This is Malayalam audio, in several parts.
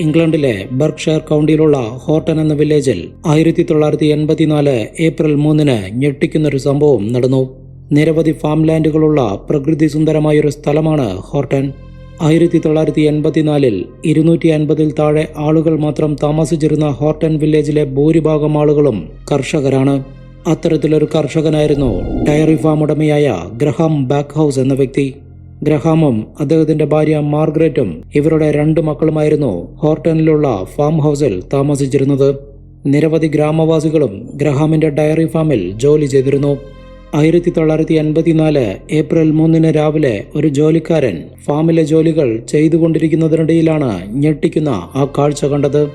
ഇംഗ്ലണ്ടിലെ ബർക്ക്ഷയർ കൗണ്ടിയിലുള്ള ഹോർട്ടൺ എന്ന വില്ലേജിൽ ആയിരത്തി തൊള്ളായിരത്തി എൺപത്തിനാല് ഏപ്രിൽ മൂന്നിന് ഞെട്ടിക്കുന്നൊരു സംഭവം നടന്നു. നിരവധി ഫാം ലാൻഡുകളുള്ള പ്രകൃതി സുന്ദരമായൊരു സ്ഥലമാണ് ഹോർട്ടൺ ആയിരത്തി തൊള്ളായിരത്തി എൺപത്തിനാലിൽ ഇരുന്നൂറ്റി അൻപതിൽ താഴെ ആളുകൾ മാത്രം താമസിച്ചിരുന്ന ഹോർട്ടൺ വില്ലേജിലെ ഭൂരിഭാഗം ആളുകളും കർഷകരാണ്. അത്തരത്തിലൊരു കർഷകനായിരുന്നു ഡയറി ഫാം ഉടമയായ ഗ്രഹാം ബാക്ക് ഹൗസ് എന്ന വ്യക്തി. ഗ്രഹാമും അദ്ദേഹത്തിന്റെ ഭാര്യ മാർഗ്രറ്റും ഇവരുടെ രണ്ട് മക്കളുമായിരുന്നു ഹോർട്ടണിലുള്ള ഫാം ഹൗസിൽ താമസിച്ചിരുന്നത്. നിരവധി ഗ്രാമവാസികളും ഗ്രഹാമിന്റെ ഡയറി ഫാമിൽ ജോലി ചെയ്തിരുന്നു. ആയിരത്തി തൊള്ളായിരത്തി എൺപത്തിനാല് ഏപ്രിൽ മൂന്നിന് രാവിലെ ഒരു ജോലിക്കാരൻ ഫാമിലെ ജോലികൾ ചെയ്തുകൊണ്ടിരിക്കുന്നതിനിടയിലാണ് ഞെട്ടിക്കുന്ന ആ കാഴ്ച കണ്ടത്.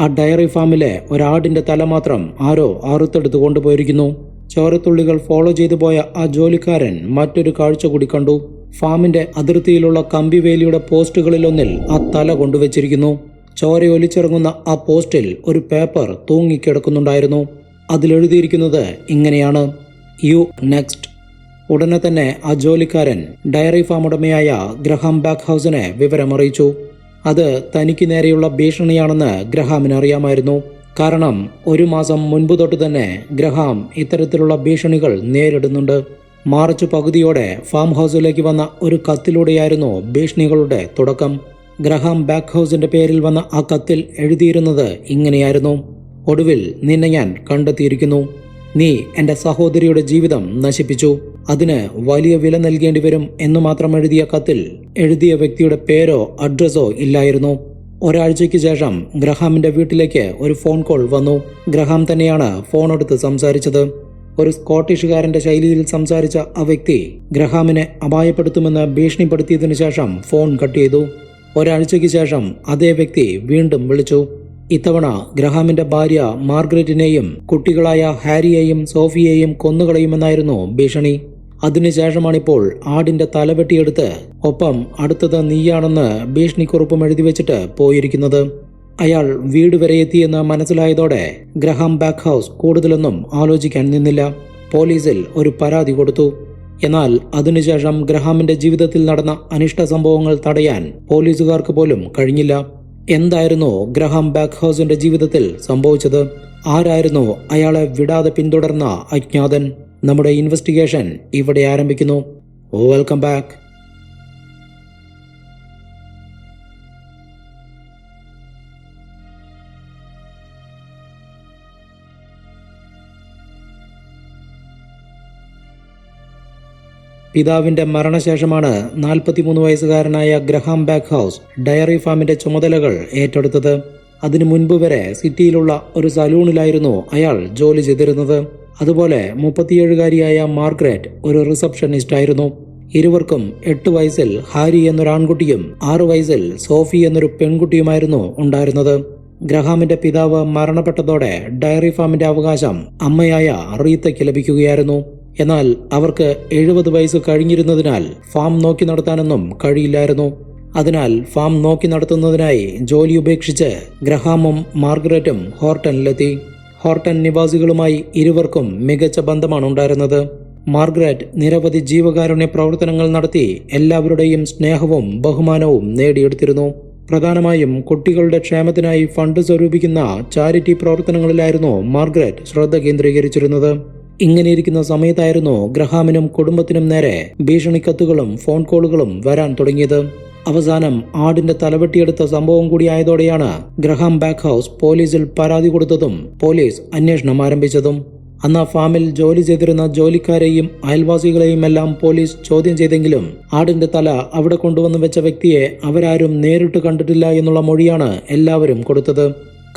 ആ ഡയറി ഫാമിലെ ഒരാടിന്റെ തല മാത്രം ആരോ ആറുത്തെടുത്തു കൊണ്ടുപോയിരിക്കുന്നു. ചോരത്തുള്ളികൾ ഫോളോ ചെയ്തു പോയ ആ ജോലിക്കാരൻ മറ്റൊരു കാഴ്ച കൂടി കണ്ടു. ഫാമിന്റെ അതിർത്തിയിലുള്ള കമ്പിവേലിയുടെ പോസ്റ്റുകളിലൊന്നിൽ ആ തല കൊണ്ടുവച്ചിരിക്കുന്നു. ചോര ഒലിച്ചിറങ്ങുന്ന ആ പോസ്റ്റിൽ ഒരു പേപ്പർ തൂങ്ങിക്കിടക്കുന്നുണ്ടായിരുന്നു. അതിലെഴുതിയിരിക്കുന്നത് ഇങ്ങനെയാണ്. You next. ഉടനെ തന്നെ ആ ജോലിക്കാരൻ ഡയറി ഫാം ഉടമയായ ഗ്രഹാം ബാക്ക് ഹൗസിനെ വിവരമറിയിച്ചു. അത് തനിക്ക് നേരെയുള്ള ഭീഷണിയാണെന്ന് ഗ്രഹാമിന് അറിയാമായിരുന്നു. കാരണം ഒരു മാസം മുൻപ് തൊട്ട് തന്നെ ഗ്രഹാം ഇത്തരത്തിലുള്ള ഭീഷണികൾ നേരിടുന്നുണ്ട്. മാർച്ച് പകുതിയോടെ ഫാം ഹൗസിലേക്ക് വന്ന ഒരു കത്തിലൂടെയായിരുന്നു ഭീഷണികളുടെ തുടക്കം. ഗ്രഹാം ബാക്ക് ഹൗസിന്റെ പേരിൽ വന്ന ആ കത്തിൽ എഴുതിയിരുന്നത് ഇങ്ങനെയായിരുന്നു. ഒടുവിൽ നിന്നെ ഞാൻ കണ്ടെത്തിയിരിക്കുന്നു. നീ എന്റെ സഹോദരിയുടെ ജീവിതം നശിപ്പിച്ചു. അതിന് വലിയ വില നൽകേണ്ടി വരും എന്ന് മാത്രം എഴുതിയ കത്തിൽ എഴുതിയ വ്യക്തിയുടെ പേരോ അഡ്രസ്സോ ഇല്ലായിരുന്നു. ഒരാഴ്ചയ്ക്ക് ശേഷം ഗ്രഹാമിന്റെ വീട്ടിലേക്ക് ഒരു ഫോൺ കോൾ വന്നു. ഗ്രഹാം തന്നെയാണ് ഫോൺ എടുത്ത് സംസാരിച്ചത്. ഒരു സ്കോട്ടിഷുകാരന്റെ ശൈലിയിൽ സംസാരിച്ച ആ വ്യക്തി ഗ്രഹാമിനെ അപായപ്പെടുത്തുമെന്ന് ഭീഷണിപ്പെടുത്തിയതിനു ശേഷം ഫോൺ കട്ട് ചെയ്തു. ഒരാഴ്ചയ്ക്ക് ശേഷം അതേ വ്യക്തി വീണ്ടും വിളിച്ചു. ഇത്തവണ ഗ്രഹാമിന്റെ ഭാര്യ മാർഗ്രറ്റിനെയും കുട്ടികളായ ഹാരിയെയും സോഫിയെയും കൊന്നുകളയുമെന്നായിരുന്നു ഭീഷണി. അതിനുശേഷമാണിപ്പോൾ ആടിന്റെ തലവെട്ടിയെടുത്ത് ഒപ്പം അടുത്തത് നീയാണെന്ന് ഭീഷണിക്കുറിപ്പും എഴുതി വെച്ചിട്ട് പോയിരിക്കുന്നത്. അയാൾ വീട് വരെ എത്തിയെന്ന് മനസ്സിലായതോടെ ഗ്രഹാം ബാക്ക് ഹൗസ് കൂടുതലൊന്നും ആലോചിക്കാൻ നിന്നില്ല. പോലീസിൽ ഒരു പരാതി കൊടുത്തു. എന്നാൽ അതിനുശേഷം ഗ്രഹാമിന്റെ ജീവിതത്തിൽ നടന്ന അനിഷ്ട സംഭവങ്ങൾ തടയാൻ പോലീസുകാർക്ക് പോലും കഴിഞ്ഞില്ല. എന്തായിരുന്നു ഗ്രഹാം ബാക്ക് ഹൗസിന്റെ ജീവിതത്തിൽ സംഭവിച്ചത്? ആരായിരുന്നു അയാളെ വിടാതെ പിന്തുടർന്ന അജ്ഞാതൻ? നമ്മുടെ ഇൻവെസ്റ്റിഗേഷൻ ഇവിടെ ആരംഭിക്കുന്നു. വെൽക്കം ബാക്ക് പിതാവിന്റെ മരണശേഷമാണ് നാൽപ്പത്തിമൂന്ന് വയസ്സുകാരനായ ഗ്രഹാം ബാക്ക് ഹൗസ് ഡയറി ഫാമിന്റെ ചുമതലകൾ ഏറ്റെടുത്തത്. അതിനു മുൻപ് വരെ സിറ്റിയിലുള്ള ഒരു സലൂണിലായിരുന്നു അയാൾ ജോലി ചെയ്തിരുന്നത്. അതുപോലെ മുപ്പത്തിയേഴുകാരിയായ മാർഗ്രറ്റ് ഒരു റിസപ്ഷനിസ്റ്റ് ആയിരുന്നു ഇരുവർക്കും എട്ട് വയസ്സിൽ ഹാരി എന്നൊരു ആൺകുട്ടിയും ആറു വയസ്സിൽ സോഫി എന്നൊരു പെൺകുട്ടിയുമായിരുന്നു ഉണ്ടായിരുന്നത്. ഗ്രഹാമിന്റെ പിതാവ് മരണപ്പെട്ടതോടെ ഡയറി ഫാമിന്റെ അവകാശം അമ്മയായ റീത്തയ്ക്ക് ലഭിക്കുകയായിരുന്നു. എന്നാൽ അവർക്ക് എഴുപത് വയസ്സ് കഴിഞ്ഞിരുന്നതിനാൽ ഫാം നോക്കി നടത്താനൊന്നും കഴിയില്ലായിരുന്നു. അതിനാൽ ഫാം നോക്കി നടത്തുന്നതിനായി ജോലി ഉപേക്ഷിച്ച് ഗ്രഹാമും മാർഗരറ്റും ഹോർട്ടനിലെത്തി ഹോർട്ടൺ നിവാസികളുമായി ഇരുവർക്കും മികച്ച ബന്ധമാണ് ഉണ്ടായിരുന്നത് മാർഗ്രറ്റ് നിരവധി ജീവകാരുണ്യ പ്രവർത്തനങ്ങൾ നടത്തി എല്ലാവരുടെയും സ്നേഹവും ബഹുമാനവും നേടിയെടുത്തിരുന്നു. പ്രധാനമായും കുട്ടികളുടെ ക്ഷേമത്തിനായി ഫണ്ട് സ്വരൂപിക്കുന്ന ചാരിറ്റി പ്രവർത്തനങ്ങളിലായിരുന്നു മാർഗ്രറ്റ് ശ്രദ്ധ കേന്ദ്രീകരിച്ചിരുന്നത്. ഇങ്ങനെയിരിക്കുന്ന സമയത്തായിരുന്നു ഗ്രഹാമിനും കുടുംബത്തിനും നേരെ ഭീഷണിക്കത്തുകളും ഫോൺ കോളുകളും വരാൻ തുടങ്ങിയത്. അവസാനം ആടിന്റെ തലവെട്ടിയെടുത്ത സംഭവം കൂടിയായതോടെയാണ് ഗ്രഹാം ബാക്ക് ഹൗസ് പോലീസിൽ പരാതി കൊടുത്തതും പോലീസ് അന്വേഷണം ആരംഭിച്ചതും. അന്ന് ആ ഫാമിൽ ജോലി ചെയ്തിരുന്ന ജോലിക്കാരെയും അയൽവാസികളെയും എല്ലാം പോലീസ് ചോദ്യം ചെയ്തെങ്കിലും ആടിന്റെ തല അവിടെ കൊണ്ടുവന്ന് വെച്ച വ്യക്തിയെ അവരാരും നേരിട്ട് കണ്ടിട്ടില്ല എന്നുള്ള മൊഴിയാണ് എല്ലാവരും കൊടുത്തത്.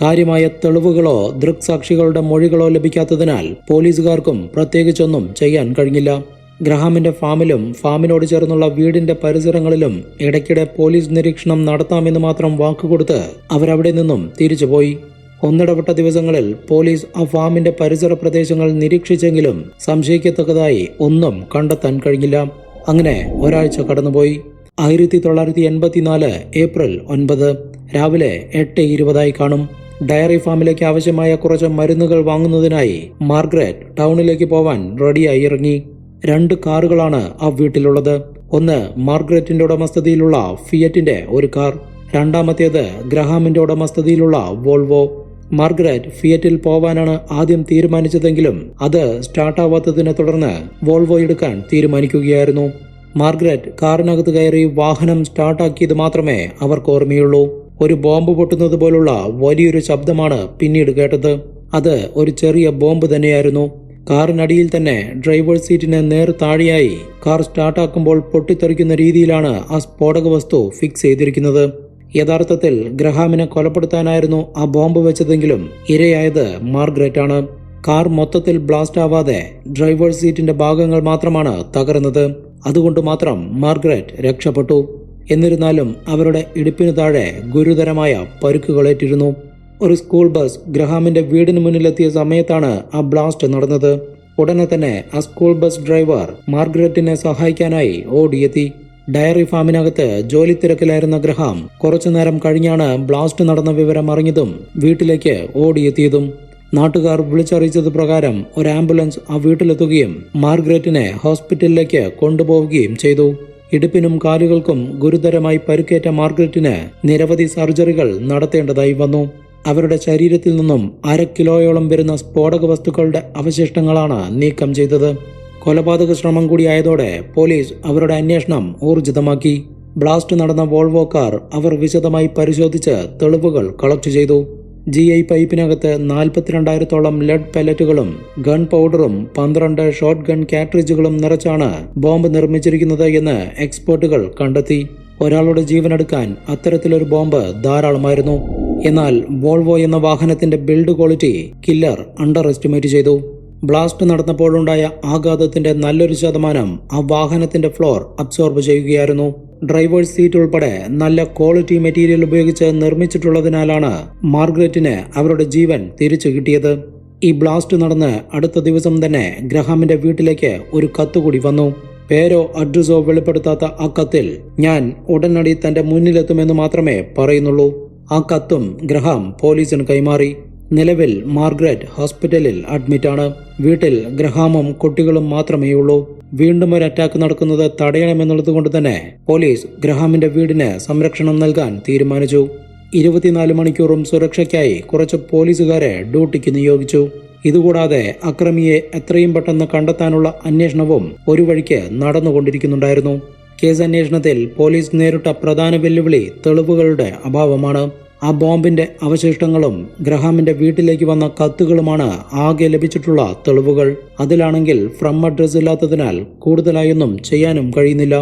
കാര്യമായ തെളിവുകളോ ദൃക്സാക്ഷികളുടെ മൊഴികളോ ലഭിക്കാത്തതിനാൽ പോലീസുകാർക്കും പ്രത്യേകിച്ചൊന്നും ചെയ്യാൻ കഴിഞ്ഞില്ല. ഗ്രഹാമിന്റെ ഫാമിലും ഫാമിനോട് ചേർന്നുള്ള വീടിന്റെ പരിസരങ്ങളിലും ഇടയ്ക്കിടെ പോലീസ് നിരീക്ഷണം നടത്താമെന്ന് മാത്രം വാക്കുകൊടുത്ത് അവരവിടെ നിന്നും തിരിച്ചുപോയി. ഒന്നിടവിട്ട ദിവസങ്ങളിൽ പോലീസ് ആ ഫാമിന്റെ പരിസര പ്രദേശങ്ങൾ നിരീക്ഷിച്ചെങ്കിലും സംശയിക്കത്തക്കതായി ഒന്നും കണ്ടെത്താൻ കഴിഞ്ഞില്ല. അങ്ങനെ ഒരാഴ്ച കടന്നുപോയി. ആയിരത്തി തൊള്ളായിരത്തി എൺപത്തിനാല് ഏപ്രിൽ ഒൻപത് രാവിലെ എട്ട് ഇരുപതായി കാണും. ഡയറി ഫാമിലേക്ക് ആവശ്യമായ കുറച്ച് മരുന്നുകൾ വാങ്ങുന്നതിനായി മാർഗ്രറ്റ് ടൗണിലേക്ക് പോവാൻ റെഡിയായി ഇറങ്ങി. രണ്ട് കാറുകളാണ് ആ വീട്ടിലുള്ളത്. ഒന്ന് മാർഗ്രറ്റിന്റെ ഉടമസ്ഥതയിലുള്ള ഫിയറ്റിന്റെ ഒരു കാർ. രണ്ടാമത്തേത് ഗ്രഹാമിന്റെ ഉടമസ്ഥതയിലുള്ള വോൾവോ. മാർഗ്രേറ്റ് ഫിയറ്റിൽ പോവാനാണ് ആദ്യം തീരുമാനിച്ചതെങ്കിലും അത് സ്റ്റാർട്ടാവാത്തതിനെ തുടർന്ന് വോൾവോ എടുക്കാൻ തീരുമാനിക്കുകയായിരുന്നു. മാർഗ്രേറ്റ് കാറിനകത്ത് കയറി വാഹനം സ്റ്റാർട്ടാക്കിയത് മാത്രമേ അവർക്ക് ഓർമ്മയുള്ളൂ. ഒരു ബോംബ് പൊട്ടുന്നത് പോലുള്ള വലിയൊരു ശബ്ദമാണ് പിന്നീട് കേട്ടത്. അത് ഒരു ചെറിയ ബോംബ് തന്നെയായിരുന്നു. കാറിനടിയിൽ തന്നെ ഡ്രൈവർ സീറ്റിന് നേർ താഴെയായി കാർ സ്റ്റാർട്ടാക്കുമ്പോൾ പൊട്ടിത്തെറിക്കുന്ന രീതിയിലാണ് ആ സ്ഫോടക വസ്തു ഫിക്സ് ചെയ്തിരിക്കുന്നത്. യഥാർത്ഥത്തിൽ ഗ്രഹാമിനെ കൊലപ്പെടുത്താനായിരുന്നു ആ ബോംബ് വെച്ചതെങ്കിലും ഇരയായത് മാർഗ്രറ്റ് ആണ് കാർ മൊത്തത്തിൽ ബ്ലാസ്റ്റ് ആവാതെ ഡ്രൈവർ സീറ്റിന്റെ ഭാഗങ്ങൾ മാത്രമാണ് തകർന്നത്. അതുകൊണ്ട് മാത്രം മാർഗ്രറ്റ് രക്ഷപ്പെട്ടു. എന്നിരുന്നാലും അവരുടെ ഇടുപ്പിനു താഴെ ഗുരുതരമായ പരുക്കുകളേറ്റിരുന്നു. ഒരു സ്കൂൾ ബസ് ഗ്രഹാമിന്റെ വീടിന് മുന്നിലെത്തിയ സമയത്താണ് ആ ബ്ലാസ്റ്റ് നടന്നത്. ഉടനെ തന്നെ ആ സ്കൂൾ ബസ് ഡ്രൈവർ മാർഗ്രറ്റിനെ സഹായിക്കാനായി ഓടിയെത്തി. ഡയറി ഫാമിനകത്ത് ജോലി തിരക്കിലായിരുന്ന ഗ്രഹാം കുറച്ചു നേരം കഴിഞ്ഞാണ് ബ്ലാസ്റ്റ് നടന്ന വിവരം അറിഞ്ഞതും വീട്ടിലേക്ക് ഓടിയെത്തിയതും. നാട്ടുകാർ വിളിച്ചറിയിച്ചത് പ്രകാരം ഒരു ആംബുലൻസ് ആ വീട്ടിലെത്തുകയും മാർഗ്രറ്റിനെ ഹോസ്പിറ്റലിലേക്ക് കൊണ്ടുപോവുകയും ചെയ്തു. ഇടുപ്പിനും കാലുകൾക്കും ഗുരുതരമായി പരുക്കേറ്റ മാർഗ്രറ്റിന് നിരവധി സർജറികൾ നടത്തേണ്ടതായി വന്നു. അവരുടെ ശരീരത്തിൽ നിന്നും അര കിലോയോളം വരുന്ന സ്ഫോടക വസ്തുക്കളുടെ അവശിഷ്ടങ്ങളാണ് നീക്കം ചെയ്തത്. കൊലപാതക ശ്രമം കൂടിയായതോടെ പോലീസ് അവരുടെ അന്വേഷണം ഊർജിതമാക്കി. ബ്ലാസ്റ്റ് നടന്ന വോൾവോ കാർ അവർ വിശദമായി പരിശോധിച്ച് തെളിവുകൾ കളക്ട് ചെയ്തു. ജി ഐ പൈപ്പിനകത്ത് നാൽപ്പത്തിരണ്ടായിരത്തോളം ലെഡ് പെല്ലറ്റുകളും ഗൺ പൗഡറും പന്ത്രണ്ട് ഷോട്ട് ഗൺ കാട്രിഡ്ജുകളും നിറച്ചാണ് ബോംബ് നിർമ്മിച്ചിരിക്കുന്നത് എന്ന് എക്സ്പേർട്ടുകൾ കണ്ടെത്തി. ഒരാളുടെ ജീവനെടുക്കാൻ അത്തരത്തിലൊരു ബോംബ് ധാരാളമായിരുന്നു. എന്നാൽ വോൾവോ എന്ന വാഹനത്തിന്റെ build quality killer underestimate ചെയ്തു. ബ്ലാസ്റ്റ് നടന്നപ്പോഴുണ്ടായ ആഘാതത്തിന്റെ നല്ലൊരു ശതമാനം ആ വാഹനത്തിന്റെ ഫ്ലോർ അബ്സോർബ് ചെയ്യുകയായിരുന്നു. ഡ്രൈവേഴ്സ് സീറ്റ് ഉൾപ്പെടെ നല്ല ക്വാളിറ്റി മെറ്റീരിയൽ ഉപയോഗിച്ച് നിർമ്മിച്ചിട്ടുള്ളതിനാലാണ് മാർഗ്രറ്റിന് അവരുടെ ജീവൻ തിരിച്ചു കിട്ടിയത്. ഈ ബ്ലാസ്റ്റ് നടന്ന് അടുത്ത ദിവസം തന്നെ ഗ്രഹാമിന്റെ വീട്ടിലേക്ക് ഒരു കത്ത് കൂടി വന്നു. പേരോ അഡ്രസ്സോ വെളിപ്പെടുത്താത്ത ആ കത്തിൽ ഞാൻ ഉടനടി തന്റെ മുന്നിലെത്തുമെന്ന് മാത്രമേ പറയുന്നുള്ളൂ. ആ കത്തും ഗ്രഹാം പോലീസിന് കൈമാറി. നിലവിൽ മാർഗ്രറ്റ് ഹോസ്പിറ്റലിൽ അഡ്മിറ്റാണ്. വീട്ടിൽ ഗ്രഹാമും കുട്ടികളും മാത്രമേയുള്ളൂ. വീണ്ടും ഒരു അറ്റാക്ക് നടക്കുന്നത് തടയണമെന്നുള്ളത് കൊണ്ട് തന്നെ പോലീസ് ഗ്രഹാമിന്റെ വീടിന് സംരക്ഷണം നൽകാൻ തീരുമാനിച്ചു. ഇരുപത്തിനാല് മണിക്കൂറും സുരക്ഷയ്ക്കായി കുറച്ച് പോലീസുകാരെ ഡ്യൂട്ടിക്ക് നിയോഗിച്ചു. ഇതുകൂടാതെ അക്രമിയെ എത്രയും പെട്ടെന്ന് കണ്ടെത്താനുള്ള അന്വേഷണവും ഒരു വഴിക്ക് നടന്നുകൊണ്ടിരിക്കുന്നുണ്ടായിരുന്നു. കേസ് അന്വേഷണത്തിൽ പോലീസ് നേരിട്ട പ്രധാന വെല്ലുവിളി തെളിവുകളുടെ അഭാവമാണ്. ആ ബോംബിന്റെ അവശിഷ്ടങ്ങളും ഗ്രഹാമിന്റെ വീട്ടിലേക്ക് വന്ന കത്തുകളുമാണ് ആകെ ലഭിച്ചിട്ടുള്ള തെളിവുകൾ. അതിലാണെങ്കിൽ ഫ്രം അഡ്രസ് ഇല്ലാത്തതിനാൽ കൂടുതലായൊന്നും ചെയ്യാനും കഴിയുന്നില്ല.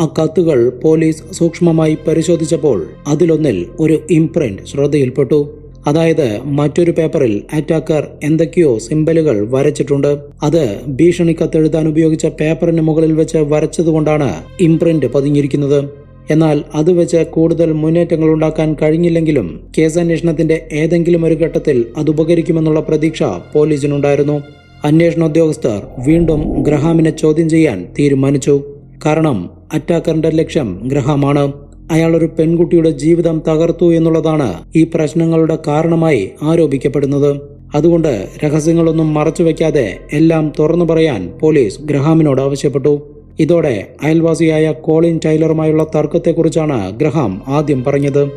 ആ കത്തുകൾ പോലീസ് സൂക്ഷ്മമായി പരിശോധിച്ചപ്പോൾ അതിലൊന്നിൽ ഒരു ഇംപ്രിന്റ് ശ്രദ്ധയിൽപ്പെട്ടു. അതായത് മറ്റൊരു പേപ്പറിൽ അറ്റാക്കർ എന്തൊക്കെയോ സിമ്പലുകൾ വരച്ചിട്ടുണ്ട്. അത് ഭീഷണി കത്തെഴുതാൻ ഉപയോഗിച്ച പേപ്പറിന് മുകളിൽ വെച്ച് വരച്ചതുകൊണ്ടാണ് ഇംപ്രിന്റ് പതിഞ്ഞിരിക്കുന്നത്. എന്നാൽ അത് വെച്ച് കൂടുതൽ മുന്നേറ്റങ്ങൾ ഉണ്ടാക്കാൻ കഴിഞ്ഞില്ലെങ്കിലും കേസന്വേഷണത്തിന്റെ ഏതെങ്കിലും ഒരു ഘട്ടത്തിൽ അത് ഉപകരിക്കുമെന്നുള്ള പ്രതീക്ഷ പോലീസിനുണ്ടായിരുന്നു. അന്വേഷണ ഉദ്യോഗസ്ഥർ വീണ്ടും ഗ്രഹാമിനെ ചോദ്യം ചെയ്യാൻ തീരുമാനിച്ചു. കാരണം അറ്റാക്കറിന്റെ ലക്ഷ്യം ഗ്രഹമാണ്. അയാൾ ഒരു പെൺകുട്ടിയുടെ ജീവിതം തകർത്തു എന്നുള്ളതാണ് ഈ പ്രശ്നങ്ങളുടെ കാരണമായി ആരോപിക്കപ്പെടുന്നത്. അതുകൊണ്ട് രഹസ്യങ്ങളൊന്നും മറച്ചുവെക്കാതെ എല്ലാം തുറന്നു പറയാൻ പോലീസ് ഗ്രഹാമിനോട് ആവശ്യപ്പെട്ടു. ഇതോടെ അയൽവാസിയായ കോളിൻ ടൈലറുമായുള്ള തർക്കത്തെക്കുറിച്ചാണ് ഗ്രഹാം ആദ്യം പറഞ്ഞത്.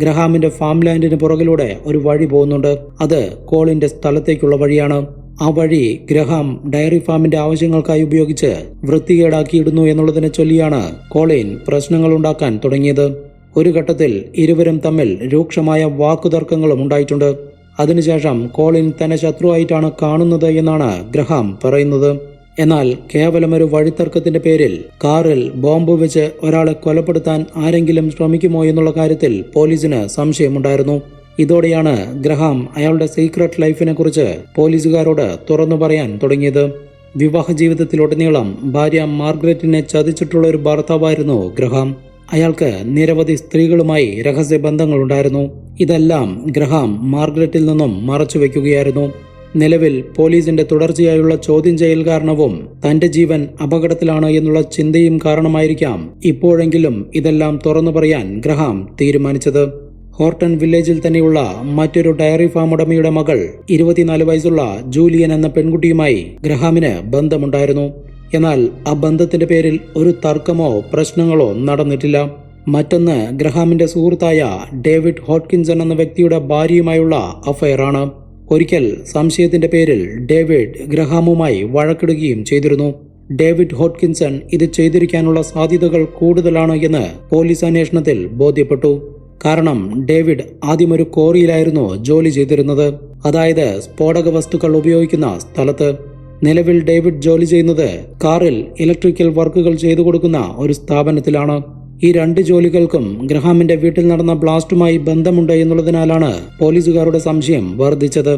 ഗ്രഹാമിന്റെ ഫാം ലാൻഡിന് പുറകിലൂടെ ഒരു വഴി പോകുന്നുണ്ട്. അത് കോളിന്റെ സ്ഥലത്തേക്കുള്ള വഴിയാണ്. ആ വഴി ഗ്രഹാം ഡയറി ഫാമിന്റെ ആവശ്യങ്ങൾക്കായി ഉപയോഗിച്ച് വൃത്തികേടാക്കിയിടുന്നു എന്നുള്ളതിനെ ചൊല്ലിയാണ് കോളിൻ പ്രശ്നങ്ങൾ ഉണ്ടാക്കാൻ തുടങ്ങിയത്. ഒരു ഘട്ടത്തിൽ ഇരുവരും തമ്മിൽ രൂക്ഷമായ വാക്കുതർക്കങ്ങളും ഉണ്ടായിട്ടുണ്ട്. അതിനുശേഷം കോളിൻ തന്നെ ശത്രുവായിട്ടാണ് കാണുന്നത് എന്നാണ് ഗ്രഹാം പറയുന്നത്. എന്നാൽ കേവലമൊരു വഴിത്തർക്കത്തിന്റെ പേരിൽ കാറിൽ ബോംബ് വെച്ച് ഒരാളെ കൊലപ്പെടുത്താൻ ആരെങ്കിലും ശ്രമിക്കുമോ എന്നുള്ള കാര്യത്തിൽ പോലീസിന് സംശയമുണ്ടായിരുന്നു. ഇതോടെയാണ് ഗ്രഹാം അയാളുടെ സീക്രട്ട് ലൈഫിനെ കുറിച്ച് പോലീസുകാരോട് തുറന്നു പറയാൻ തുടങ്ങിയത്. വിവാഹ ജീവിതത്തിലുടനീളം ഭാര്യ മാർഗ്രറ്റിനെ ചതിച്ചിട്ടുള്ള ഒരു ഭർത്താവായിരുന്നു ഗ്രഹാം. അയാൾക്ക് നിരവധി സ്ത്രീകളുമായി രഹസ്യ ബന്ധങ്ങളുണ്ടായിരുന്നു. ഇതെല്ലാം ഗ്രഹാം മാർഗ്രറ്റിൽ നിന്നും മറച്ചു വെക്കുകയായിരുന്നു നിലവിൽ പോലീസിന്റെ തുടർച്ചയായുള്ള ചോദ്യം ചെയ്യൽ കാരണവും തന്റെ ജീവൻ അപകടത്തിലാണ് എന്നുള്ള ചിന്തയും കാരണമായിരിക്കാം ഇപ്പോഴെങ്കിലും ഇതെല്ലാം തുറന്നു പറയാൻ ഗ്രഹാം തീരുമാനിച്ചത്. ഹോർട്ടൺ വില്ലേജിൽ തന്നെയുള്ള മറ്റൊരു ഡയറി ഫാം ഉടമയുടെ മകൾ ഇരുപത്തിനാല് വയസ്സുള്ള ജൂലിയൻ എന്ന പെൺകുട്ടിയുമായി ഗ്രഹാമിന് ബന്ധമുണ്ടായിരുന്നു. എന്നാൽ ആ ബന്ധത്തിന്റെ പേരിൽ ഒരു തർക്കമോ പ്രശ്നങ്ങളോ നടന്നിട്ടില്ല. മറ്റൊന്ന് ഗ്രഹാമിന്റെ സുഹൃത്തായ ഡേവിഡ് ഹോട്ട്കിൻസൺ എന്ന വ്യക്തിയുടെ ഭാര്യയുമായുള്ള അഫയറാണ്. ഒരിക്കൽ സംശയത്തിന്റെ പേരിൽ ഡേവിഡ് ഗ്രഹാമുമായി വഴക്കിടുകയും ചെയ്തിരുന്നു. ഡേവിഡ് ഹോട്ട്കിൻസൺ ഇത് ചെയ്തിരിക്കാനുള്ള സാധ്യതകൾ കൂടുതലാണ് എന്ന് പോലീസ് അന്വേഷണത്തിൽ ബോധ്യപ്പെട്ടു. കാരണം ഡേവിഡ് ആദ്യം ഒരു കോറിയിലായിരുന്നു ജോലി ചെയ്തിരുന്നത്. അതായത് സ്ഫോടക വസ്തുക്കൾ ഉപയോഗിക്കുന്ന സ്ഥലത്ത്. നിലവിൽ ഡേവിഡ് ജോലി ചെയ്യുന്നത് കാറിൽ ഇലക്ട്രിക്കൽ വർക്കുകൾ ചെയ്തു കൊടുക്കുന്ന ഒരു സ്ഥാപനത്തിലാണ്. ഈ രണ്ട് ജോലികൾക്കും ഗ്രഹാമിന്റെ വീട്ടിൽ നടന്ന ബ്ലാസ്റ്റുമായി ബന്ധമുണ്ട് എന്നുള്ളതിനാലാണ് പോലീസുകാരുടെ സംശയം വർദ്ധിച്ചത്.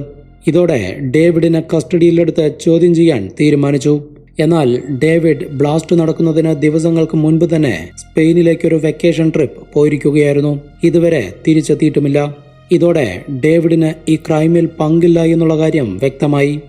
ഇതോടെ ഡേവിഡിനെ കസ്റ്റഡിയിലെടുത്ത് ചോദ്യം ചെയ്യാൻ തീരുമാനിച്ചു. എന്നാൽ ഡേവിഡ് ബ്ലാസ്റ്റ് നടക്കുന്നതിന് ദിവസങ്ങൾക്ക് മുൻപ് തന്നെ സ്പെയിനിലേക്കൊരു വെക്കേഷൻ ട്രിപ്പ് പോയിരിക്കുകയായിരുന്നു. ഇതുവരെ തിരിച്ചെത്തിയിട്ടുമില്ല. ഇതോടെ ഡേവിഡിന് ഈ ക്രൈമിൽ പങ്കില്ല എന്നുള്ള കാര്യം വ്യക്തമായി.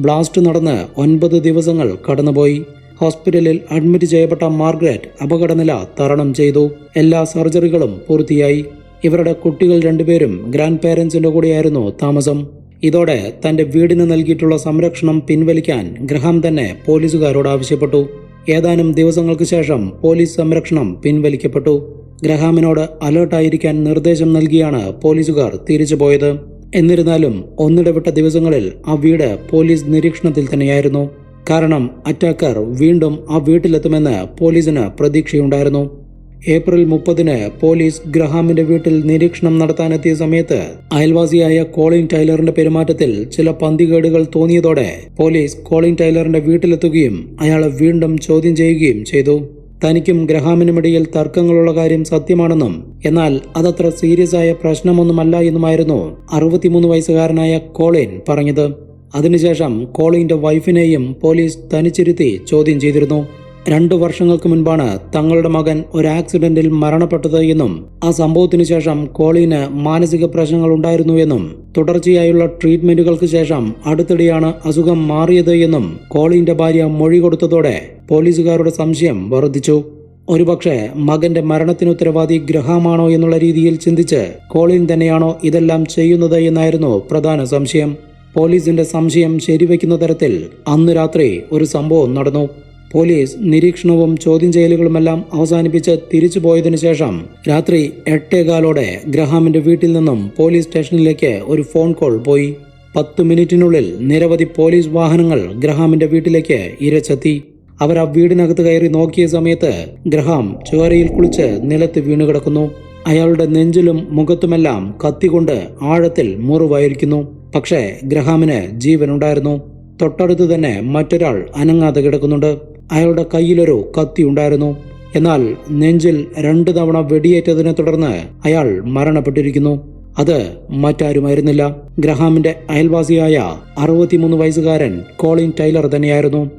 ബ്ലാസ്റ്റ് നടന്ന് ഒൻപത് ദിവസങ്ങൾ കടന്നുപോയി. ഹോസ്പിറ്റലിൽ അഡ്മിറ്റ് ചെയ്യപ്പെട്ട മാർഗ്രറ്റ് അപകടനില തരണം ചെയ്തു. എല്ലാ സർജറികളും പൂർത്തിയായി. ഇവരുടെ കുട്ടികൾ രണ്ടുപേരും ഗ്രാൻഡ് പേരൻസിന്റെ കൂടെയായിരുന്നു താമസം. ഇതോടെ തന്റെ വീടിന് നൽകിയിട്ടുള്ള സംരക്ഷണം പിൻവലിക്കാൻ ഗ്രഹാം തന്നെ പോലീസുകാരോട് ആവശ്യപ്പെട്ടു. ഏതാനും ദിവസങ്ങൾക്ക് ശേഷം പോലീസ് സംരക്ഷണം പിൻവലിക്കപ്പെട്ടു. ഗ്രഹാമിനോട് അലേർട്ടായിരിക്കാൻ നിർദ്ദേശം നൽകിയാണ് പോലീസുകാർ തിരിച്ചുപോയത് എന്നിരുന്നാലും ഒന്നിടവിട്ട ദിവസങ്ങളിൽ ആ വീട് പോലീസ് നിരീക്ഷണത്തിൽ തന്നെയായിരുന്നു. കാരണം അറ്റാക്കർ വീണ്ടും ആ വീട്ടിലെത്തുമെന്ന് പോലീസിന് പ്രതീക്ഷയുണ്ടായിരുന്നു. ഏപ്രിൽ മുപ്പതിന് പോലീസ് ഗ്രഹാമിന്റെ വീട്ടിൽ നിരീക്ഷണം നടത്താനെത്തിയ സമയത്ത് അയൽവാസിയായ കോളിൻ ടൈലറിന്റെ പെരുമാറ്റത്തിൽ ചില പന്തികേടുകൾ തോന്നിയതോടെ പോലീസ് കോളിൻ ടൈലറിന്റെ വീട്ടിലെത്തുകയും അയാളെ വീണ്ടും ചോദ്യം ചെയ്യുകയും ചെയ്തു. തനിക്കും ഗ്രഹാമിനുമിടയിൽ തർക്കങ്ങളുള്ള കാര്യം സത്യമാണെന്നും എന്നാൽ അതത്ര സീരിയസ് ആയ പ്രശ്നമൊന്നുമല്ല എന്നുമായിരുന്നു അറുപത്തിമൂന്ന് വയസ്സുകാരനായ കോളിൻ പറഞ്ഞത്. അതിനുശേഷം കോളിന്റെ വൈഫിനെയും പോലീസ് തനിച്ചിരുത്തി ചോദ്യം ചെയ്തിരുന്നു. രണ്ടു വർഷങ്ങൾക്ക് മുൻപാണ് തങ്ങളുടെ മകൻ ഒരു ആക്സിഡന്റിൽ മരണപ്പെട്ടത് എന്നും ആ സംഭവത്തിനു ശേഷം കോളിന് മാനസിക പ്രശ്നങ്ങൾ ഉണ്ടായിരുന്നു എന്നും തുടർച്ചയായുള്ള ട്രീറ്റ്മെന്റുകൾക്ക് ശേഷം അടുത്തിടെയാണ് അസുഖം മാറിയത് എന്നും കോളിന്റെ ഭാര്യ മൊഴി കൊടുത്തതോടെ പോലീസുകാരുടെ സംശയം വർദ്ധിച്ചു. ഒരുപക്ഷെ മകന്റെ മരണത്തിന് ഉത്തരവാദി ഗ്രഹമാണോ എന്നുള്ള രീതിയിൽ ചിന്തിച്ച് കോളിൻ തന്നെയാണോ ഇതെല്ലാം ചെയ്യുന്നത് എന്നായിരുന്നു പ്രധാന സംശയം. പോലീസിന്റെ സംശയം ശരിവയ്ക്കുന്ന തരത്തിൽ അന്ന് രാത്രി ഒരു സംഭവം നടന്നു. പോലീസ് നിരീക്ഷണവും ചോദ്യം ചെയ്യലുകളുമെല്ലാം അവസാനിപ്പിച്ച് തിരിച്ചു പോയതിനു ശേഷം രാത്രി എട്ടേകാലോടെ ഗ്രഹാമിന്റെ വീട്ടിൽ നിന്നും പോലീസ് സ്റ്റേഷനിലേക്ക് ഒരു ഫോൺ കോൾ പോയി. പത്ത് മിനിറ്റിനുള്ളിൽ നിരവധി പോലീസ് വാഹനങ്ങൾ ഗ്രഹാമിന്റെ വീട്ടിലേക്ക് ഇരച്ചെത്തി. അവർ ആ വീടിനകത്ത് കയറി നോക്കിയ സമയത്ത് ഗ്രഹാം ചുവരയിൽ കുളിച്ച് നിലത്ത് വീണു കിടക്കുന്നു അയാളുടെ നെഞ്ചിലും മുഖത്തുമെല്ലാം കത്തികൊണ്ട് ആഴത്തിൽ മുറിവായിരിക്കുന്നു. പക്ഷേ ഗ്രഹാമിന് ജീവനുണ്ടായിരുന്നു. തൊട്ടടുത്ത് തന്നെ മറ്റൊരാൾ അനങ്ങാതെ കിടക്കുന്നുണ്ട്. അയാളുടെ കയ്യിലൊരു കത്തി ഉണ്ടായിരുന്നു. എന്നാൽ നെഞ്ചിൽ രണ്ടു തവണ വെടിയേറ്റതിനെ തുടർന്ന് അയാൾ മരണപ്പെട്ടിരിക്കുന്നു. അത് മറ്റാരുമായിരുന്നില്ല. ഗ്രഹാമിന്റെ അയൽവാസിയായ അറുപത്തിമൂന്ന് വയസ്സുകാരൻ കോളിൻ ടൈലർ തന്നെയായിരുന്നു.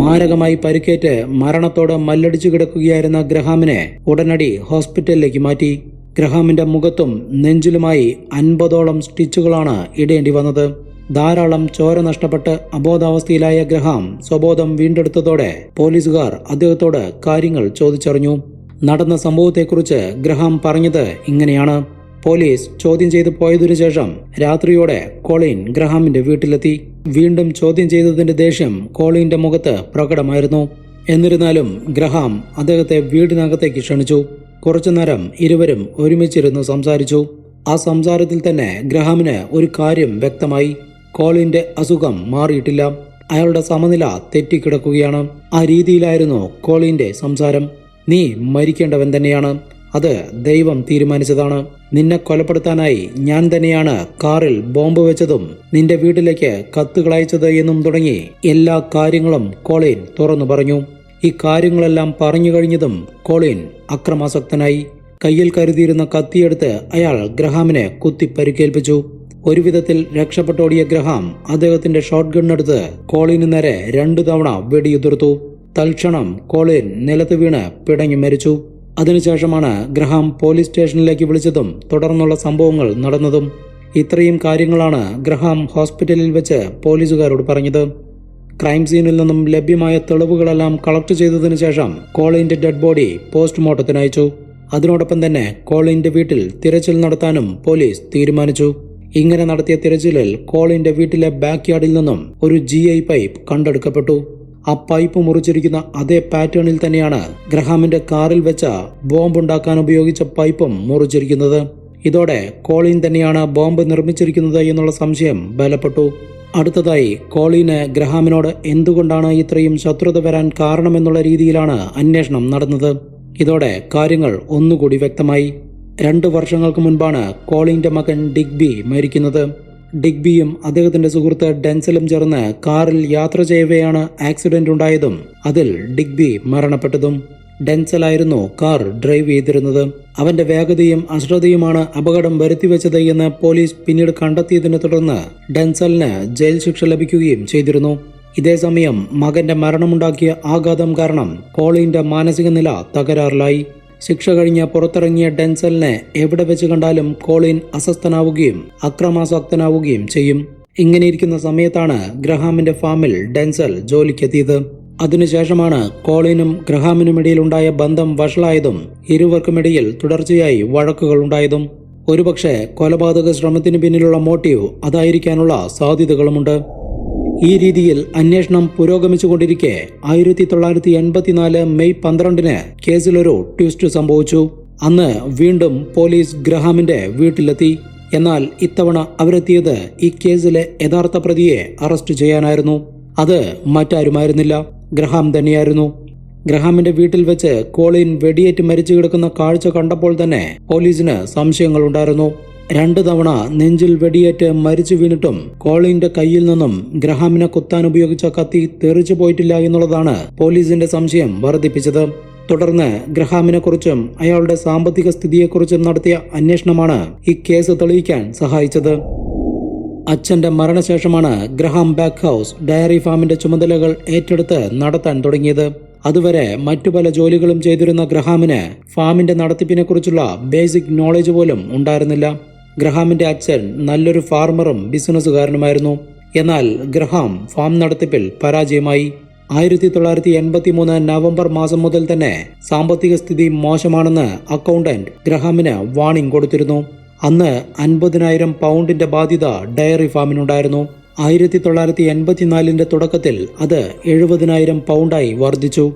മാരകമായി പരിക്കേറ്റ് മരണത്തോട് മല്ലടിച്ചു കിടക്കുകയായിരുന്ന ഗ്രഹാമിനെ ഉടനടി ഹോസ്പിറ്റലിലേക്ക് മാറ്റി. ഗ്രഹാമിന്റെ മുഖത്തും നെഞ്ചിലുമായി അൻപതോളം സ്റ്റിച്ചുകളാണ് ഇടേണ്ടി വന്നത്. ധാരാളം ചോര നഷ്ടപ്പെട്ട് അബോധാവസ്ഥയിലായ ഗ്രഹാം സ്വബോധം വീണ്ടെടുത്തതോടെ പോലീസുകാർ അദ്ദേഹത്തോട് കാര്യങ്ങൾ ചോദിച്ചറിഞ്ഞു. നടന്ന സംഭവത്തെക്കുറിച്ച് ഗ്രഹാം പറഞ്ഞത് ഇങ്ങനെയാണ്. പോലീസ് ചോദ്യം ചെയ്തു പോയതിനു ശേഷം രാത്രിയോടെ കോളിൻ ഗ്രഹാമിന്റെ വീട്ടിലെത്തി. വീണ്ടും ചോദ്യം ചെയ്തതിന്റെ ദേഷ്യം കോളിന്റെ മുഖത്ത് പ്രകടമായിരുന്നു. എന്നിരുന്നാലും ഗ്രഹാം അദ്ദേഹത്തെ വീടിനകത്തേക്ക് ക്ഷണിച്ചു. കുറച്ചുനേരം ഇരുവരും ഒരുമിച്ചിരുന്ന് സംസാരിച്ചു. ആ സംസാരത്തിൽ തന്നെ ഗ്രഹാമിന് ഒരു കാര്യം വ്യക്തമായി. കോളിന്റെ അസുഖം മാറിയിട്ടില്ല. അയാളുടെ സമനില തെറ്റിക്കിടക്കുകയാണ്. ആ രീതിയിലായിരുന്നു കോളിന്റെ സംസാരം. നീ മരിക്കേണ്ടവൻ തന്നെയാണ്. അത് ദൈവം തീരുമാനിച്ചതാണ്. നിന്നെ കൊലപ്പെടുത്താനായി ഞാൻ തന്നെയാണ് കാറിൽ ബോംബ് വെച്ചതും നിന്റെ വീട്ടിലേക്ക് കത്തുകൾ അയച്ചത് എന്നും തുടങ്ങി എല്ലാ കാര്യങ്ങളും കോളിൻ തുറന്നു പറഞ്ഞു. ഈ കാര്യങ്ങളെല്ലാം പറഞ്ഞു കഴിഞ്ഞതും കോളിൻ അക്രമാസക്തനായി. കയ്യിൽ കരുതിയിരുന്ന കത്തിയെടുത്ത് അയാൾ ഗ്രഹാമിനെ കുത്തി പരിക്കേൽപ്പിച്ചു ഒരുവിധത്തിൽ രക്ഷപ്പെട്ടോടിയ ഗ്രഹാം അദ്ദേഹത്തിന്റെ ഷോട്ട് ഗണ്ണെടുത്ത് കോളിന് നേരെ രണ്ടു തവണ വെടിയുതിർത്തു. തൽക്ഷണം കോളിൻ നിലത്ത് വീണ് പിടങ്ങി മരിച്ചു. അതിനുശേഷമാണ് ഗ്രഹാം പോലീസ് സ്റ്റേഷനിലേക്ക് വിളിച്ചതും തുടർന്നുള്ള സംഭവങ്ങൾ നടന്നതും ഇത്രയും കാര്യങ്ങളാണ് ഗ്രഹാം ഹോസ്പിറ്റലിൽ വെച്ച് പോലീസുകാരോട് പറഞ്ഞത്. ക്രൈം സീനിൽ നിന്നും ലഭ്യമായ തെളിവുകളെല്ലാം കളക്ട് ചെയ്തതിനു ശേഷം കോളിന്റെ ഡെഡ് ബോഡി പോസ്റ്റ്മോർട്ടത്തിന് അയച്ചു. അതിനോടൊപ്പം തന്നെ കോളിന്റെ വീട്ടിൽ തിരച്ചിൽ നടത്താനും പോലീസ് തീരുമാനിച്ചു. ഇങ്ങനെ നടത്തിയ തിരച്ചിലിൽ കോളിന്റെ വീട്ടിലെ ബാക്ക് യാർഡിൽ നിന്നും ഒരു ജി ഐ പൈപ്പ് കണ്ടെടുക്കപ്പെട്ടു. ആ പൈപ്പ് മുറിച്ചിരിക്കുന്ന അതേ പാറ്റേണിൽ തന്നെയാണ് ഗ്രഹാമിന്റെ കാറിൽ വെച്ച ബോംബ് ഉണ്ടാക്കാൻ ഉപയോഗിച്ച പൈപ്പും മുറിച്ചിരിക്കുന്നത്. ഇതോടെ കോളിൻ തന്നെയാണ് ബോംബ് നിർമ്മിച്ചിരിക്കുന്നത് എന്നുള്ള സംശയം ബലപ്പെട്ടു. അടുത്തതായി കോളിന് ഗ്രഹാമിനോട് എന്തുകൊണ്ടാണ് ഇത്രയും ശത്രുത വരാൻ കാരണമെന്നുള്ള രീതിയിലാണ് അന്വേഷണം നടന്നത്. ഇതോടെ കാര്യങ്ങൾ ഒന്നുകൂടി വ്യക്തമായി. രണ്ടു വർഷങ്ങൾക്ക് മുൻപാണ് കോളിന്റെ മകൻ ഡിഗ്ബി മരിക്കുന്നത്. ഡിഗ്ബിയും അദ്ദേഹത്തിന്റെ സുഹൃത്ത് ഡെൻസലും ചേർന്ന് കാറിൽ യാത്ര ചെയ്യവെയാണ് ആക്സിഡന്റ് ഉണ്ടായതും അതിൽ ഡിഗ്ബി മരണപ്പെട്ടതും. ഡെൻസലായിരുന്നു കാർ ഡ്രൈവ് ചെയ്തിരുന്നത്. അവന്റെ വേഗതയും അശ്രദ്ധയുമാണ് അപകടം വരുത്തിവെച്ചത് എന്ന് പോലീസ് പിന്നീട് കണ്ടെത്തിയതിനെ തുടർന്ന് ഡെൻസലിന് ജയിൽ ശിക്ഷ ലഭിക്കുകയും ചെയ്തിരുന്നു. ഇതേസമയം മകന്റെ മരണമുണ്ടാക്കിയ ആഘാതം കാരണം കോളിന്റെ മാനസിക നില തകരാറിലായി. ശിക്ഷ കഴിഞ്ഞ് പുറത്തിറങ്ങിയ ഡെൻസലിനെ എവിടെ വെച്ച് കണ്ടാലും കോളിൻ അസ്വസ്ഥനാവുകയും അക്രമാസക്തനാവുകയും ചെയ്യും. ഇങ്ങനെയിരിക്കുന്ന സമയത്താണ് ഗ്രഹാമിന്റെ ഫാമിൽ ഡെൻസൽ ജോലിക്കെത്തിയത്. അതിനുശേഷമാണ് കോളിനും ഗ്രഹാമിനുമിടയിൽ ഉണ്ടായ ബന്ധം വഷളായതും ഇരുവർക്കുമിടയിൽ തുടർച്ചയായി വഴക്കുകൾ ഉണ്ടായതും. ഒരുപക്ഷെ കൊലപാതക ശ്രമത്തിന് പിന്നിലുള്ള മോട്ടീവ് അതായിരിക്കാനുള്ള സാധ്യതകളുമുണ്ട്. ഈ രീതിയിൽ അന്വേഷണം പുരോഗമിച്ചുകൊണ്ടിരിക്കെ ആയിരത്തി തൊള്ളായിരത്തി എൺപത്തിനാല് മെയ് പന്ത്രണ്ടിന് കേസിലൊരു ട്വിസ്റ്റ് സംഭവിച്ചു. അന്ന് വീണ്ടും പോലീസ് ഗ്രഹാമിന്റെ വീട്ടിലെത്തി. എന്നാൽ ഇത്തവണ അവരെത്തിയത് ഈ കേസിലെ യഥാർത്ഥ പ്രതിയെ അറസ്റ്റ് ചെയ്യാനായിരുന്നു. അത് മറ്റാരുമായിരുന്നില്ല. ഗ്രഹാം തന്നെയായിരുന്നു. ഗ്രഹാമിന്റെ വീട്ടിൽ വെച്ച് കോളിൻ വെടിയേറ്റ് മരിച്ചു കിടക്കുന്ന കാഴ്ച കണ്ടപ്പോൾ തന്നെ പോലീസിന് സംശയങ്ങളുണ്ടായിരുന്നു. രണ്ടു തവണ നെഞ്ചിൽ വെടിയേറ്റ് മരിച്ചു വീണിട്ടും കോളിന്റെ കയ്യിൽ നിന്നും ഗ്രഹാമിനെ കുത്താൻ ഉപയോഗിച്ച കത്തി തെറിച്ചു പോയിട്ടില്ല എന്നുള്ളതാണ് പോലീസിന്റെ സംശയം വർദ്ധിപ്പിച്ചത്. തുടർന്ന് ഗ്രഹാമിനെ കുറിച്ചും അയാളുടെ സാമ്പത്തിക സ്ഥിതിയെക്കുറിച്ചും നടത്തിയ അന്വേഷണമാണ് ഈ കേസ് തെളിയിക്കാൻ സഹായിച്ചത്. അച്ഛന്റെ മരണശേഷമാണ് ഗ്രഹാം ബാക്ക് ഹൗസ് ഡയറി ഫാമിന്റെ ചുമതലകൾ ഏറ്റെടുത്ത് നടത്താൻ തുടങ്ങിയത്. അതുവരെ മറ്റു പല ജോലികളും ചെയ്തിരുന്ന ഗ്രഹാമിന് ഫാമിന്റെ നടത്തിപ്പിനെക്കുറിച്ചുള്ള ബേസിക് നോളജ് പോലും ഉണ്ടായിരുന്നില്ല. ഗ്രഹാമിന്റെ അച്ഛൻ നല്ലൊരു ഫാർമറും ബിസിനസ്സുകാരനുമായിരുന്നു. എന്നാൽ ഗ്രഹാം ഫാം നടത്തിപ്പിൽ പരാജയമായി. ആയിരത്തി തൊള്ളായിരത്തി എൺപത്തി മൂന്ന് നവംബർ മാസം മുതൽ തന്നെ സാമ്പത്തിക സ്ഥിതി മോശമാണെന്ന് അക്കൗണ്ടന്റ് ഗ്രഹാമിന് വാണിംഗ് കൊടുത്തിരുന്നു. അന്ന് അൻപതിനായിരം പൗണ്ടിന്റെ ബാധ്യത ഡയറി ഫാമിനുണ്ടായിരുന്നു. ആയിരത്തി തൊള്ളായിരത്തി എൺപത്തിനാലിന്റെ തുടക്കത്തിൽ അത് എഴുപതിനായിരം പൗണ്ടായി വർദ്ധിച്ചു.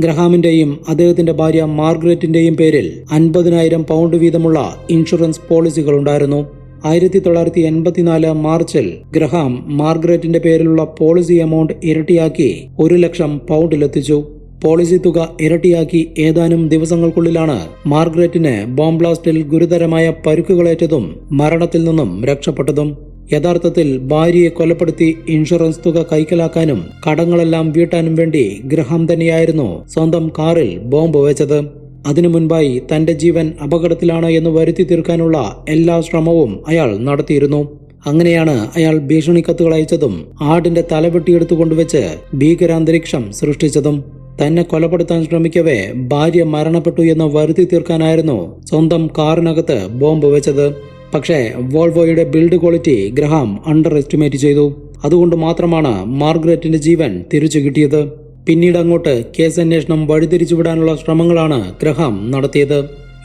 ഗ്രഹാമിന്റെയും അദ്ദേഹത്തിന്റെ ഭാര്യ മാർഗ്രറ്റിന്റെയും പേരിൽ അൻപതിനായിരം പൗണ്ട് വീതമുള്ള ഇൻഷുറൻസ് പോളിസികൾ ഉണ്ടായിരുന്നു. ആയിരത്തി തൊള്ളായിരത്തി എൺപത്തിനാല് മാർച്ചിൽ ഗ്രഹാം മാർഗ്രറ്റിന്റെ പേരിലുള്ള പോളിസി എമൗണ്ട് ഇരട്ടിയാക്കി ഒരു ലക്ഷം പൗണ്ടിലെത്തിച്ചു പോളിസി തുക ഇരട്ടിയാക്കി ഏതാനും ദിവസങ്ങൾക്കുള്ളിലാണ് മാർഗ്രറ്റിന് ബോംബ്ലാസ്റ്റിൽ ഗുരുതരമായ പരുക്കുകളേറ്റതും മരണത്തിൽ നിന്നും രക്ഷപ്പെട്ടതും. യഥാർത്ഥത്തിൽ ഭാര്യയെ കൊലപ്പെടുത്തി ഇൻഷുറൻസ് തുക കൈക്കലാക്കാനും കടങ്ങളെല്ലാം വീട്ടാനും വേണ്ടി ഗ്രഹാം തന്നെയായിരുന്നു സ്വന്തം കാറിൽ ബോംബ് വെച്ചത്. അതിനു മുൻപായി തന്റെ ജീവൻ അപകടത്തിലാണ് എന്ന് വരുത്തി തീർക്കാനുള്ള എല്ലാ ശ്രമവും അയാൾ നടത്തിയിരുന്നു. അങ്ങനെയാണ് അയാൾ ഭീഷണി കത്തുകൾ അയച്ചതും ആടിന്റെ തല കൊണ്ടുവച്ച് ഭീകരാന്തരീക്ഷം സൃഷ്ടിച്ചതും. തന്നെ കൊലപ്പെടുത്താൻ ശ്രമിക്കവേ ഭാര്യ മരണപ്പെട്ടു എന്ന് വരുത്തി തീർക്കാനായിരുന്നു സ്വന്തം കാറിനകത്ത് ബോംബ് വെച്ചത്. പക്ഷേ വോൾവോയുടെ build quality Graham underestimate ചെയ്തു. അതുകൊണ്ട് മാത്രമാണ് മാർഗ്രറ്റിന്റെ ജീവൻ തിരിച്ചു കിട്ടിയത്. പിന്നീട് അങ്ങോട്ട് കേസ് അന്വേഷണം വഴിതിരിച്ചുവിടാനുള്ള ശ്രമങ്ങളാണ് ഗ്രഹാം നടത്തിയത്.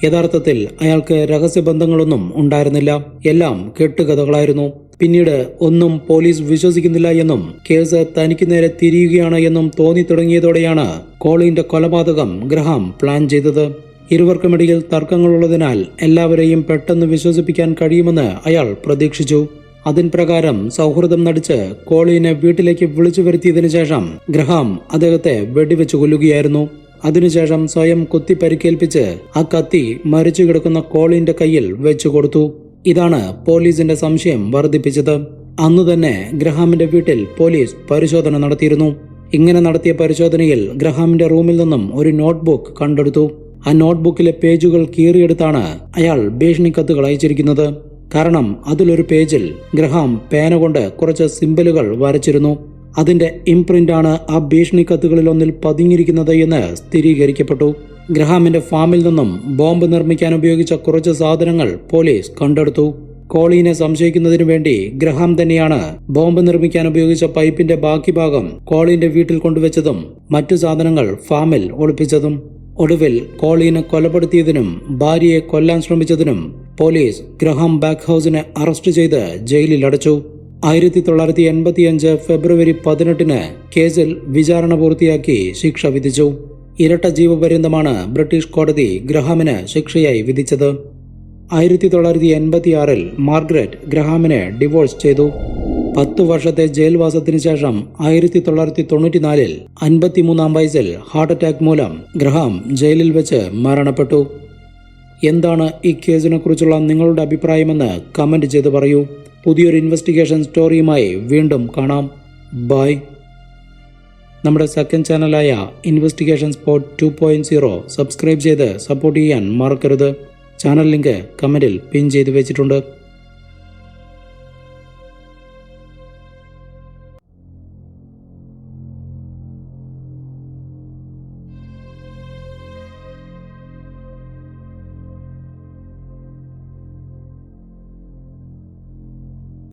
യഥാർത്ഥത്തിൽ അയാൾക്ക് രഹസ്യബന്ധങ്ങളൊന്നും ഉണ്ടായിരുന്നില്ല. എല്ലാം കെട്ടുകഥകളായിരുന്നു. പിന്നീട് ഒന്നും പോലീസ് വിശ്വസിക്കുന്നില്ല എന്നും കേസ് തനിക്ക് നേരെ തിരിയുകയാണ് എന്നും തോന്നി തുടങ്ങിയതോടെയാണ് കോളിന്റെ കൊലപാതകം ഗ്രഹാം പ്ലാൻ ചെയ്തത്. ഇരുവർക്കുമിടയിൽ തർക്കങ്ങളുള്ളതിനാൽ എല്ലാവരെയും പെട്ടെന്ന് വിശ്വസിപ്പിക്കാൻ കഴിയുമെന്ന് അയാൾ പ്രതീക്ഷിച്ചു. അതിൻ പ്രകാരം സൗഹൃദം നടിച്ച് കോളിനെ വീട്ടിലേക്ക് വിളിച്ചു വരുത്തിയതിനു ശേഷം ഗ്രഹാം അദ്ദേഹത്തെ വെടിവെച്ചു കൊല്ലുകയായിരുന്നു. അതിനുശേഷം സ്വയം കുത്തി പരിക്കേൽപ്പിച്ച് ആ കത്തി മരിച്ചു കിടക്കുന്ന കോളിന്റെ കയ്യിൽ വെച്ചു കൊടുത്തു. ഇതാണ് പോലീസിന്റെ സംശയം വർദ്ധിപ്പിച്ചത്. അന്നു തന്നെ ഗ്രഹാമിന്റെ വീട്ടിൽ പോലീസ് പരിശോധന നടത്തിയിരുന്നു. ഇങ്ങനെ നടത്തിയ പരിശോധനയിൽ ഗ്രഹാമിന്റെ റൂമിൽ നിന്നും ഒരു നോട്ട്ബുക്ക് കണ്ടെടുത്തു. ആ നോട്ട്ബുക്കിലെ പേജുകൾ കീറിയെടുത്താണ് അയാൾ ഭീഷണിക്കത്തുകൾ അയച്ചിരിക്കുന്നത്. കാരണം അതിലൊരു പേജിൽ ഗ്രഹാം പേന കൊണ്ട് കുറച്ച് സിമ്പലുകൾ വരച്ചിരുന്നു. അതിന്റെ ഇംപ്രിന്റ് ആണ് ആ ഭീഷണി കത്തുകളിലൊന്നിൽ പതിഞ്ഞിരിക്കുന്നത് എന്ന് സ്ഥിരീകരിക്കപ്പെട്ടു. ഗ്രഹാമിന്റെ ഫാമിൽ നിന്നും ബോംബ് നിർമ്മിക്കാൻ ഉപയോഗിച്ച കുറച്ച് സാധനങ്ങൾ പോലീസ് കണ്ടെടുത്തു. കോളിനെ സംശയിക്കുന്നതിനു വേണ്ടി ഗ്രഹാം തന്നെയാണ് ബോംബ് നിർമ്മിക്കാൻ ഉപയോഗിച്ച പൈപ്പിന്റെ ബാക്കി ഭാഗം കോളിന്റെ വീട്ടിൽ കൊണ്ടുവച്ചതും മറ്റു സാധനങ്ങൾ ഫാമിൽ ഒളിപ്പിച്ചതും. ഒടുവിൽ കോളീനെ കൊലപ്പെടുത്തിയതിനും ഭാര്യയെ കൊല്ലാൻ ശ്രമിച്ചതിനും പോലീസ് ഗ്രഹാം ബാക്ക് ഹൗസിനെ അറസ്റ്റ് ചെയ്ത് ജയിലിൽ അടച്ചു ആയിരത്തി തൊള്ളായിരത്തി എൺപത്തിയഞ്ച് ഫെബ്രുവരി പതിനെട്ടിന് കേസിൽ വിചാരണ പൂർത്തിയാക്കി ശിക്ഷ വിധിച്ചു. ഇരട്ട ജീവപര്യന്തമാണ് ബ്രിട്ടീഷ് കോടതി ഗ്രഹാമിന് ശിക്ഷയായി വിധിച്ചത്. ആയിരത്തി തൊള്ളായിരത്തി എൺപത്തിയാറിൽ മാർഗ്രറ്റ് ഗ്രഹാമിനെ ഡിവോഴ്സ് ചെയ്തു. പത്തു വർഷത്തെ ജയിൽവാസത്തിന് ശേഷം ആയിരത്തി തൊള്ളായിരത്തി തൊണ്ണൂറ്റിനാലിൽ അൻപത്തിമൂന്നാം വയസ്സിൽ ഹാർട്ട് അറ്റാക്ക് മൂലം ഗ്രഹാം ജയിലിൽ വെച്ച് മരണപ്പെട്ടു. എന്താണ് ഈ കേസിനെ കുറിച്ചുള്ള നിങ്ങളുടെ അഭിപ്രായമെന്ന് കമന്റ് ചെയ്ത് പറയൂ. പുതിയൊരു ഇൻവെസ്റ്റിഗേഷൻ സ്റ്റോറിയുമായി വീണ്ടും കാണാം. ബൈ നമ്മുടെ second ചാനലായ investigation spot two point zero subscribe ചെയ്ത് സപ്പോർട്ട് ചെയ്യാൻ മറക്കരുത്. ചാനൽ ലിങ്ക് കമന്റിൽ പിൻ ചെയ്തു വെച്ചിട്ടുണ്ട്.